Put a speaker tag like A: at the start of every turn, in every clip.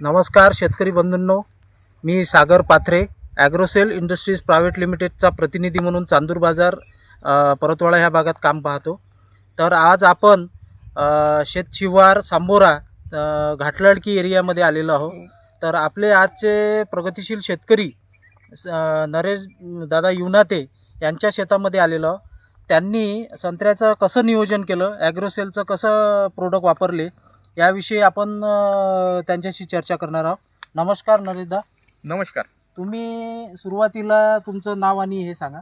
A: नमस्कार शेतकरी बंधूंनो. मी सागर Pathare ॲग्रोसेल industries private लिमिटेडचा प्रतिनिधी म्हणून चांदूर बाजार परतवाडा ह्या भागात काम पाहतो. तर आज आपण शेतशिवार सांबोरा घाटलाडकी एरियामध्ये आलेलो आहोत. तर आपले आजचे प्रगतिशील शेतकरी स- नरेश दादा युनाते यांच्या शेतामध्ये आलेलो त्यांनी संत्र्याचं कसं नियोजन केलं ॲग्रोसेलचं कसं प्रोडक्ट वापरले याविषयी आपण अ, त्यांच्याशी चर्चा करणार आहोत. नमस्कार नरेशदा
B: नमस्कार.
A: तुम्ही सुरुवातीला तुमचं नाव आणि हे सांगा.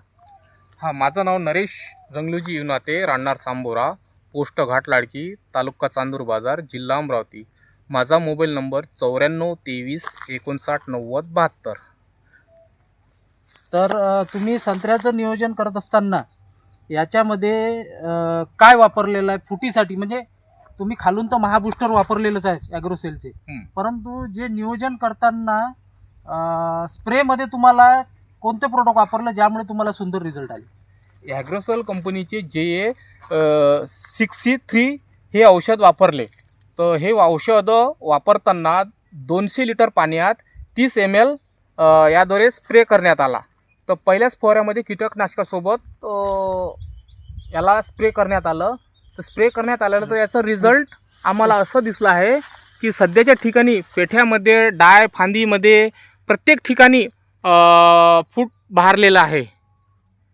B: हा माझं नाव नरेश जंगलूजी युनाते राहणार सांबोरा पोस्ट घाट लाडकी तालुका चांदूर बाजार जिल्हा अमरावती. माझा मोबाईल नंबर चौऱ्याण्णव तेवीस एकोणसाठ नव्वद बहात्तर.
A: तर अ, तुम्ही संत्र्याचं नियोजन करत असताना याच्यामध्ये अ, काय वापरलेलं आहे? फुटीसाठी म्हणजे तुम्ही खालून तर महाबुस्टर वापरलेलंच आहे ॲग्रोसेलचे
B: हं.
A: परंतु जे नियोजन करताना स्प्रेमध्ये तुम्हाला कोणते प्रोडक्ट वापरलं ज्यामुळे तुम्हाला सुंदर रिझल्ट आले?
B: ॲग्रोसोल कंपनीचे जे ए सिक्स सी थ्री हे औषध वापरले. तर हे औषध वापरताना दोनशे लिटर पाण्यात तीस एम एल याद्वारे स्प्रे करण्यात आला. तर पहिल्याच फवाऱ्यामध्ये कीटकनाशकासोबत याला स्प्रे करण्यात आलं. तर स्प्रे करण्यात आलेलं तर याचा रिझल्ट आम्हाला असं दिसलं आहे की सध्याच्या ठिकाणी पेठ्यामध्ये डाय फांदीमध्ये प्रत्येक ठिकाणी फूट बहारलेला आहे.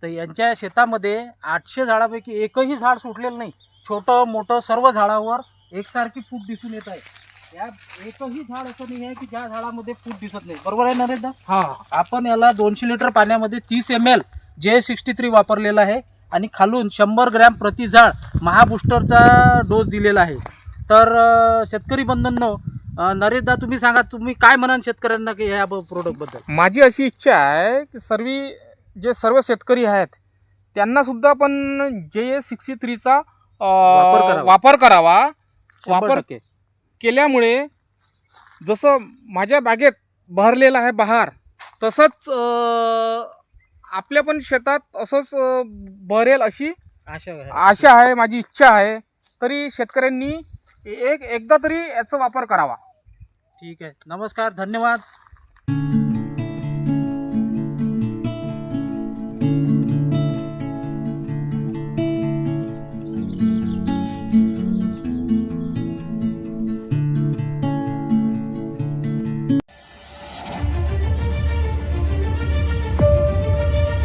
A: तर यांच्या शेतामध्ये आठशे झाडापैकी एकही झाड सुटलेलं नाही. छोटं मोठं सर्व झाडावर एकसारखी फूट दिसून येत आहे. या एकही झाड असं नाही आहे की ज्या झाडामध्ये फूट दिसत नाही. बरोबर आहे नरेशदा
B: हां.
A: आपण याला दोनशे लिटर पाण्यामध्ये तीस M L J sixty three वापरलेला आहे. आणि खालून शंभर ग्रॅम प्रति झाड महाबुस्टरचा डोस दिलेला आहे. तर शेतकरी बंधूंनो नरेशदा तुम्ही सांगा तुम्ही काय म्हणाल शेतकऱ्यांना की ह्या प्रोडक्टबद्दल
B: माझी अशी इच्छा आहे की सर्व जे सर्व शेतकरी आहेत त्यांना सुद्धा पण जे सिक्स्टी थ्रीचा
A: वापर करावा.
B: वापर केल्यामुळे जसं माझ्या बागेत बहरलेला आहे बहार तसंच आपल्या पण शेतात असंच बहरेल अशी
A: आशा आहे.
B: आशा आहे माझी इच्छा आहे. तरी शेतकऱ्यांनी एक एकदा तरी याचा वापर करावा.
A: ठीक आहे. नमस्कार धन्यवाद.